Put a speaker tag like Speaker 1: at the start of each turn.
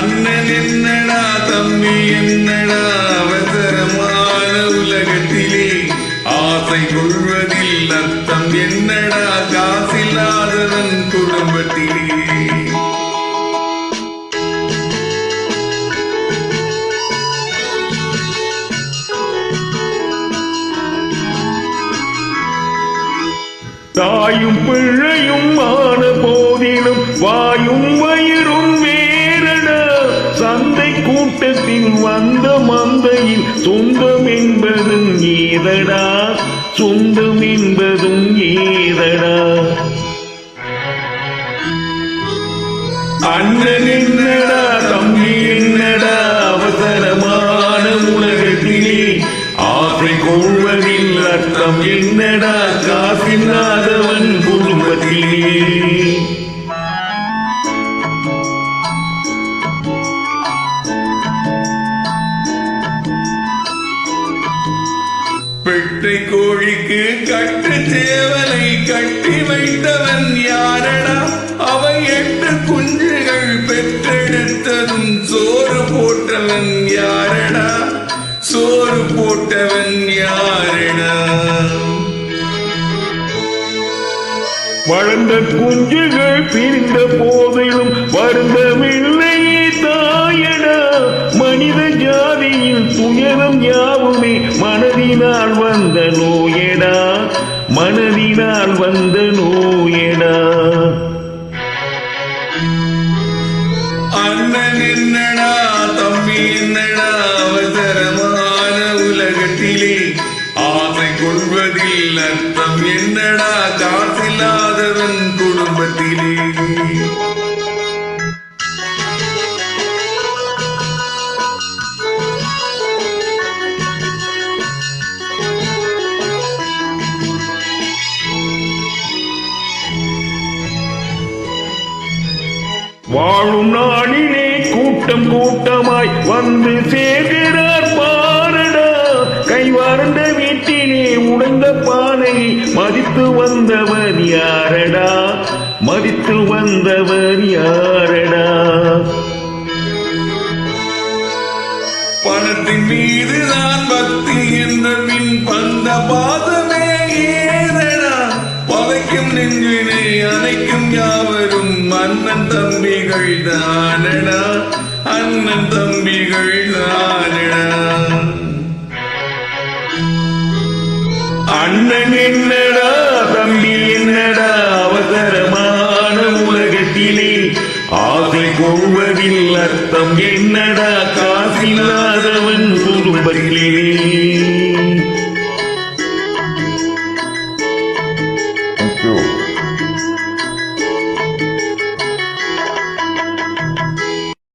Speaker 1: அண்ணன் என்னடா தம்பி என்னடா? அவசரமான உலகத்திலே ஆசை கொள்வதில் அர்த்தம் என்னடா? காசில்லாதவன் குடும்பத்திலே.
Speaker 2: தாயும் பிள்ளையும் ஆன போதிலும் வாயும் வை கூட்டத்தில் வந்த மந்தையில் சொந்தம் என்பதும் ஏதடா? சொந்தம் என்பதும் ஏதடா? அண்ணன் என்னடா தம்பி என்னடா? அவசரமான உலகத்திலே ஆசை கொள்வதில் அர்த்தம் என்னடா? காசில்லாதவன் குடும்பத்திலே.
Speaker 1: பெட்டை கோழிக்கு கட்டு சேவலை கட்டி வைத்தவன் யாரடா? அவை எட்டு குஞ்சுகள் பெற்றெடுத்ததும் சோறு போட்டவன் யாரடா? சோறு போட்டவன் யாரடா?
Speaker 2: வளர்ந்த குஞ்சுகள் பிரிந்த போ ஜாதியில் துயரம் யாவுமே மனதினால் வந்த நோயடா. மனதினால் வந்த நோயடா.
Speaker 1: அண்ணன் என்னடா தம்பி என்னடா அவசரமான உலகத்திலே ஆசை கொள்வதில் அர்த்தம் என்னடா? காசில்லாதவன் குடும்பத்திலே.
Speaker 2: வாழும் நாளிலே கூட்டம் கூட்டமாய் வந்து சேர்கிறார் பாரடா. கைவார்ந்த வீட்டிலே உடைந்த பானை மதித்து வந்தவர் யாரடா? மதித்து வந்தவர் யாரடா?
Speaker 1: பணத்தின் மீது நான் பக்தி என்ற மின் பந்த பாதமே தம்பிகள் தானடா? அண்ணன் தம்பிகள் தானடா?
Speaker 2: அண்ணன் என்னடா? தம்பி என்னடா? அவசரமான உலகத்திலே ஆசை கொள்வதில் அர்த்தம் என்னடா? காசில்லாதவன் குடும்பத்திலே
Speaker 3: Thank you.